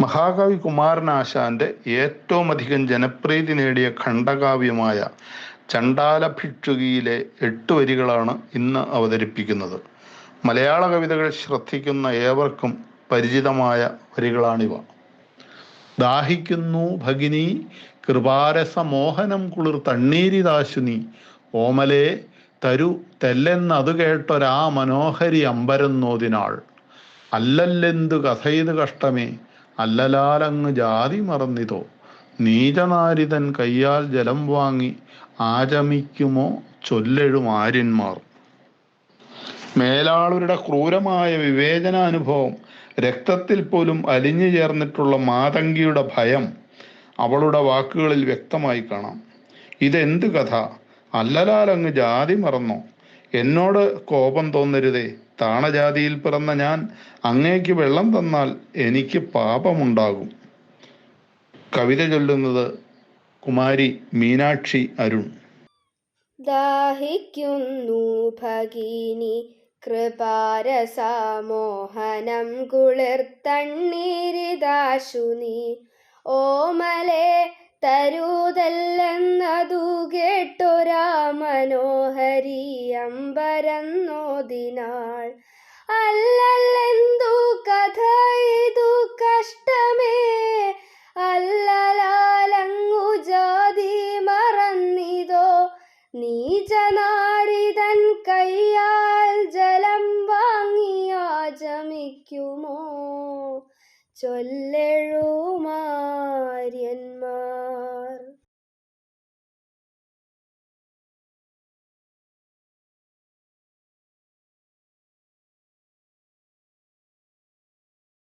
മഹാകവി കുമാരനാശാന്റെ ഏറ്റവും അധികം ജനപ്രീതി നേടിയ ഖണ്ഡകാവ്യമായ ചണ്ടാല ഭിക്ഷുകിയിലെ എട്ട് വരികളാണ് ഇന്ന് അവതരിപ്പിക്കുന്നത്. മലയാള കവിതകൾ ശ്രദ്ധിക്കുന്ന ഏവർക്കും പരിചിതമായ വരികളാണിവ. ദാഹിക്കുന്നു ഭഗിനി കൃപാരസമോഹനം കുളിർ തണ്ണീരിദാശുനി ഓമലേ തരു തെല്ലെന്നതു കേട്ടൊരാ മനോഹരി അമ്പരന്നോതിനാൾ. അല്ലല്ലെന്തു കഥയിത് കഷ്ടമേ അല്ലലാലങ്ങ് ജാതി മറന്നിതോ? നീചനാരിതൻ കയ്യാൽ ജലം വാങ്ങി ആചമിക്കുമോ? ചൊല്ലെഴുമാര്യന്മാർ മേലാളരുടെ ക്രൂരമായ വിവേചനാനുഭവം രക്തത്തിൽ പോലും അലിഞ്ഞു ചേർന്നിട്ടുള്ള മാതങ്കിയുടെ ഭയം അവളുടെ വാക്കുകളിൽ വ്യക്തമായി കാണാം. ഇതെന്ത് കഥ? അല്ലലാലങ്ങ് ജാതി മറന്നോ? എന്നോട് കോപം തോന്നരുതേ. താണജാതിയിൽ പിറന്ന ഞാൻ അങ്ങേക്ക് വെള്ളം തന്നാൽ എനിക്ക് പാപമുണ്ടാകും. കവിത ചൊല്ലുന്നത് കുമാരി മീനാക്ഷി അരുൺ. ദാഹിക്കുന്നു ഭഗിനി കൃപാരസാമോഹനം കുളിർത്തണ്ണീരിദാശുനി ഓമലെ തരൂതല്ലെന്നതു കേട്ടൊരാ മനോഹരി അമ്പരന്നോതിനാൾ അല്ലല്ലെന്തു കഥ ഇതു കഷ്ടമേ? അല്ലലാലങ്ങു ജാതി മറന്നിതോ? നീചനാരിതൻ കയ്യാൽ ജലം വാങ്ങിയാചമിക്കുമോ ചൊല്ലെഴുമാര്യന്മാർ